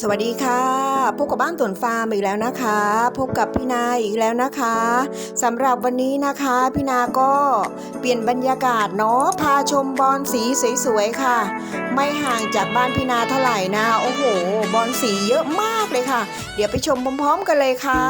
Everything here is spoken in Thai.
สวัสดีค่ะ พบกับบ้านตวนฟาร์มอีกแล้วนะคะ พบกับพี่นาอีกแล้วนะคะสำหรับวันนี้นะคะพี่นาก็เปลี่ยนบรรยากาศเนาะพาชมบอลสีสวยๆค่ะ ไม่ห่างจากบ้านพี่นาเท่าไหร่นะโอ้โห บอลสีเยอะมากเลยค่ะ เดี๋ยวไปชมพร้อมๆกันเลยค่ะ